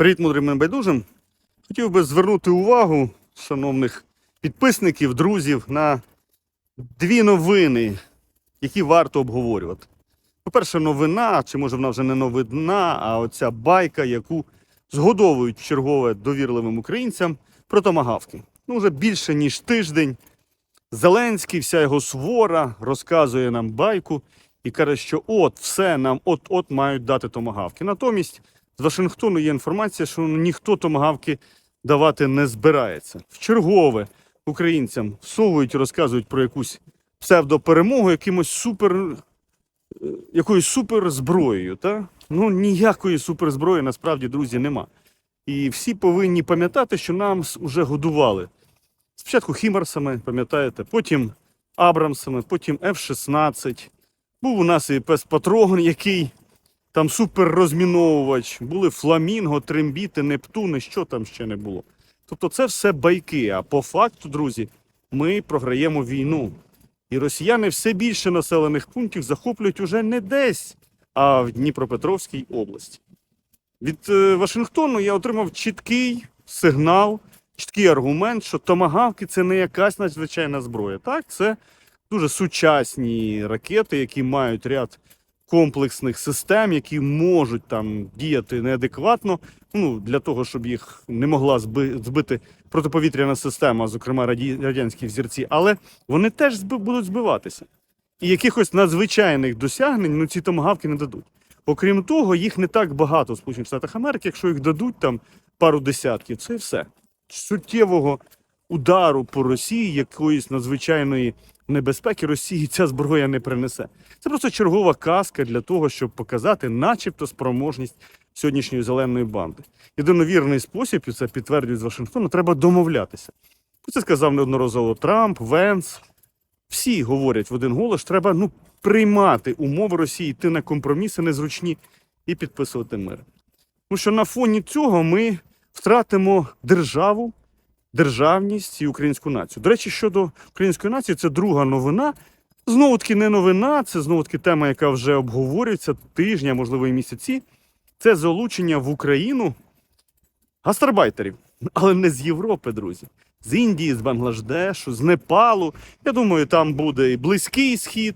Привіт, мудрим небайдужим. Хотів би звернути увагу шановних підписників, друзів, на дві новини, які варто обговорювати. По-перше, новина, чи може вона вже не новина, а оця байка, яку згодовують чергове довірливим українцям про томагавки. Ну, вже більше ніж тиждень. Зеленський, вся його свора розказує нам байку і каже, що от все нам от-от мають дати томагавки. Натомість з Вашингтону є інформація, що ніхто томагавки давати не збирається. Вчергове українцям всовують і розказують про якусь псевдоперемогу якимось супер, е, якоюсь суперзброєю. Та? Ну ніякої суперзброї насправді, друзі, нема. І всі повинні пам'ятати, що нам вже годували. Спочатку Хімарсами, пам'ятаєте, потім Абрамсами, потім F-16. Був у нас і пес Патрон, який там суперрозміновувач, були фламінго, трембіти, Нептуни, що там ще не було. Тобто це все байки. А по факту, друзі, ми програємо війну. І росіяни все більше населених пунктів захоплюють уже не десь, а в Дніпропетровській області. Від е, Вашингтону я отримав чіткий сигнал, чіткий аргумент, що томагавки це не якась надзвичайна зброя. Так, це дуже сучасні ракети, які мають ряд комплексних систем, які можуть там діяти неадекватно. Ну для того, щоб їх не могла збити протиповітряна система, зокрема раді- радянські взірці, але вони теж зби- будуть збиватися. І якихось надзвичайних досягнень ну, ці томагавки не дадуть. Окрім того, їх не так багато в Сполучених Штатах Америки. Якщо їх дадуть там пару десятків, це все. Суттєвого удару по Росії, якоїсь надзвичайної небезпеки Росії ця зброя не принесе. Це просто чергова казка для того, щоб показати, начебто, спроможність сьогоднішньої зеленої банди. Єдиновірний спосіб, і це підтверджують з Вашингтону, треба домовлятися. Це сказав неодноразово Трамп, Венс. Всі говорять в один голос, треба ну, приймати умови Росії, йти на компроміси незручні і підписувати мир. Тому що на фоні цього ми втратимо державу, державність і українську націю. До речі, щодо української нації, це друга новина. Знову таки не новина, це знову таки тема, яка вже обговорюється тижня, можливо, і місяці. Це залучення в Україну гастарбайтерів, але не з Європи, друзі. З Індії, з Бангладешу, з Непалу. Я думаю, там буде і Близький Схід,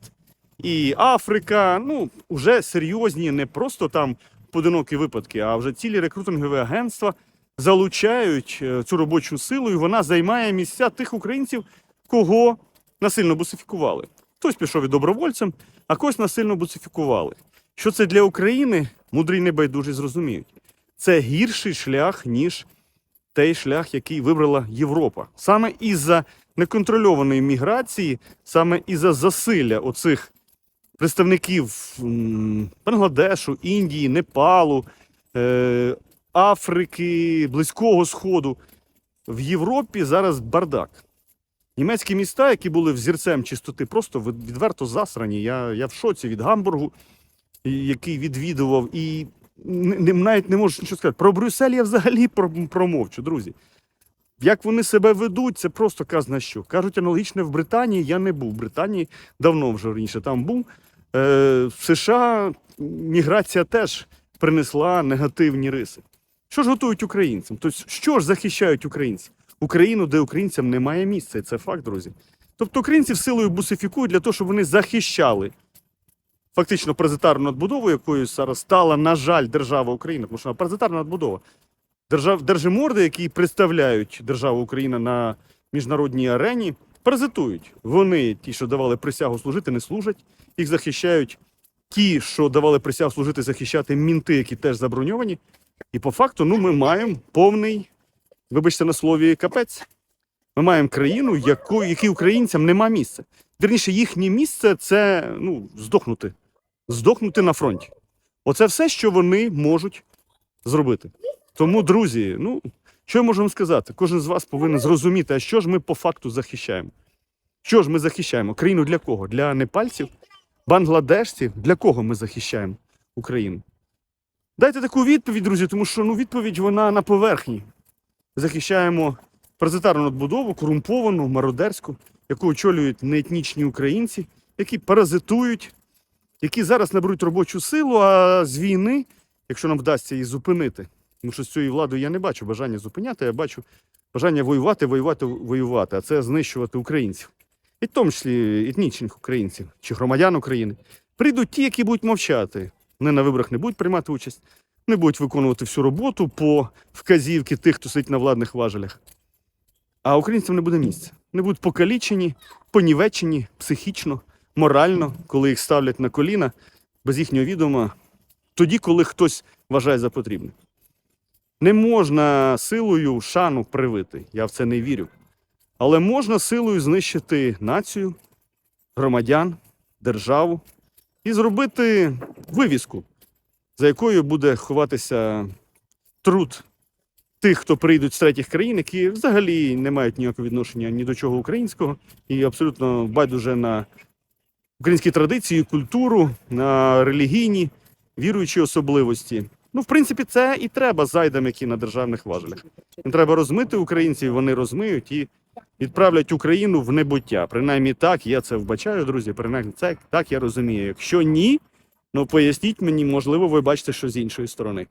і Африка. Ну, вже серйозні, не просто там поодинокі випадки, а вже цілі рекрутингові агентства залучають е, цю робочу силу, і вона займає місця тих українців, кого насильно бусифікували. Хтось пішов і добровольцем, а когось насильно бусифікували. Що це для України, мудрі небайдужі зрозуміють. Це гірший шлях, ніж той шлях, який вибрала Європа. Саме із-за неконтрольованої міграції, саме із-за засилля оцих представників Бангладешу, Індії, Непалу, е, Африки, Близького Сходу. В Європі зараз бардак. Німецькі міста, які були взірцем чистоти, просто відверто засрані. Я, я в шоці від Гамбургу, який відвідував, і не, навіть не можу нічого сказати. Про Брюссель я взагалі промовчу, друзі. Як вони себе ведуть, це просто казна що. Кажуть, аналогічне в Британії я не був. В Британії давно вже раніше там був. Е, в США міграція теж принесла негативні риси. Що ж готують українцям? Тобто, що ж захищають українців? Україну, де українцям немає місця, це факт, друзі. Тобто українців силою бусифікують для того, щоб вони захищали фактично паразитарну надбудову, якою зараз стала, на жаль, держава Україна, тому що паразитарна надбудова. Держав, держиморди, які представляють державу Україна на міжнародній арені, паразитують. Вони, ті, що давали присягу служити, не служать, їх захищають ті, що давали присягу служити, захищати мінти, які теж заброньовані. І по факту, ну, ми маємо повний, вибачте на слові, капець. Ми маємо країну, яку, якій українцям нема місця. Вірніше, їхнє місце це ну, здохнути. Здохнути на фронті. Оце все, що вони можуть зробити. Тому, друзі, ну, що я можу вам сказати? Кожен з вас повинен зрозуміти, а що ж ми по факту захищаємо. Що ж ми захищаємо? Країну для кого? Для непальців, бангладешців? Для кого ми захищаємо Україну? Дайте таку відповідь, друзі, тому що ну, відповідь вона на поверхні. Захищаємо паразитарну надбудову, корумповану, мародерську, яку очолюють неетнічні українці, які паразитують, які зараз наберуть робочу силу, а з війни, якщо нам вдасться її зупинити, Тому що з цією владою я не бачу бажання зупиняти, я бачу бажання воювати, воювати, воювати, а це знищувати українців. І в тому числі етнічних українців чи громадян України. Прийдуть ті, які будуть мовчати. Вони на виборах не будуть приймати участь, не будуть виконувати всю роботу по вказівки тих, хто сидить на владних важелях. А українцям не буде місця. Не будуть покалічені, понівечені психічно, морально, коли їх ставлять на коліна без їхнього відома, тоді, коли хтось вважає за потрібне. Не можна силою шану привити, я в це не вірю. Але можна силою знищити націю, громадян, державу і зробити вивіску, за якою буде ховатися труд тих, хто прийдуть з третіх країн, які взагалі не мають ніякого відношення ні до чого українського, і абсолютно байдуже на українські традиції, культуру, на релігійні, віруючі особливості. Ну, в принципі, це і треба зайдам, які на державних важелях. Не треба розмити українців, вони розмиють і відправлять Україну в небуття. Принаймні так я це вбачаю, друзі. Принаймні це так я розумію. Якщо ні, ну поясніть мені, можливо, ви бачите, що з іншої сторони.